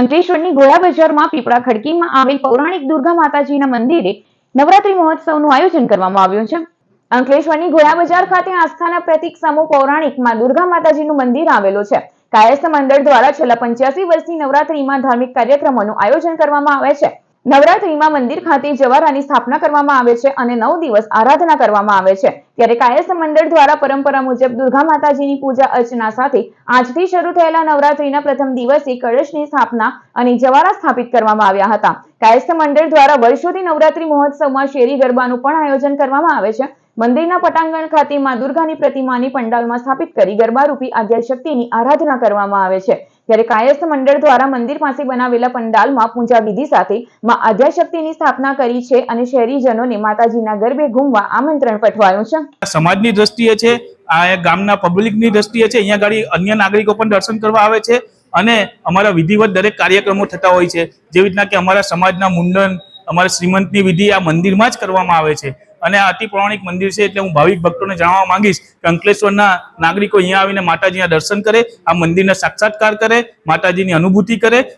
અંકલેશ્વરની ગોળા બજારમાં પીપળા ખડકીમાં આવેલ પૌરાણિક દુર્ગા માતાજીના મંદિરે નવરાત્રી મહોત્સવનું આયોજન કરવામાં આવ્યું છે. અંકલેશ્વરની ગોળા બજાર ખાતે આસ્થાના પ્રતિક સમૂહ પૌરાણિકમાં દુર્ગા માતાજીનું મંદિર આવેલું છે. કાયસ્થ મંડળ દ્વારા છેલ્લા પંચ્યાસી વર્ષની નવરાત્રીમાં ધાર્મિક કાર્યક્રમોનું આયોજન કરવામાં આવે છે. નવરાત્રીમાં મંદિર ખાતે જવારાની સ્થાપના કરવામાં આવે છે અને નવ દિવસ આરાધના કરવામાં આવે છે. ત્યારે કાયસ્થ મંડળ દ્વારા પરંપરા મુજબ દુર્ગા માતાજીની પૂજા અર્ચના સાથે આજથી શરૂ થયેલા નવરાત્રીના પ્રથમ દિવસે કળશની સ્થાપના અને જવારા સ્થાપિત કરવામાં આવ્યા હતા. કાયસ્થ મંડળ દ્વારા વર્ષોથી નવરાત્રી મહોત્સવમાં શેરી ગરબાનું પણ આયોજન કરવામાં આવે છે. મંદિરના પટાંગણ ખાતે માં દુર્ગાની પ્રતિમાની પંડાલમાં સ્થાપિત કરી ગરબા રૂપી આદ્યશક્તિની આરાધના કરવામાં આવે છે. ત્યારે કાયસ્થ મંડળ દ્વારા મંદિર પાસે બનાવેલા પંડાલમાં પૂજા વિધિ સાથે માં આદ્યશક્તિની સ્થાપના કરી છે અને શહેરીજનોને માતાજીના ગરબે ઘૂમવા આમંત્રણ પઠવાયું છે. સમાજની દ્રષ્ટિએ છે, આ ગામના પબ્લિકની દ્રષ્ટિએ છે, અહીંયા ગાડી અન્ય નાગરિકો પણ દર્શન કરવા આવે છે અને અમારા વિધિવત દરેક કાર્યક્રમો થતા હોય છે. જેવી રીતના કે અમારા સમાજના મુંડન, અમારા શ્રીમંતની વિધિ આ મંદિરમાં જ કરવામાં આવે છે. અને આ અતિ પૌરાણિક મંદિર છે એટલે હું ભાવિક ભક્તોને જણાવવા માંગીશ કે અંકલેશ્વરના નાગરિકો અહીંયા આવીને માતાજીના દર્શન કરે, આ મંદિરના સાક્ષાત્કાર કરે, માતાજીની અનુભૂતિ કરે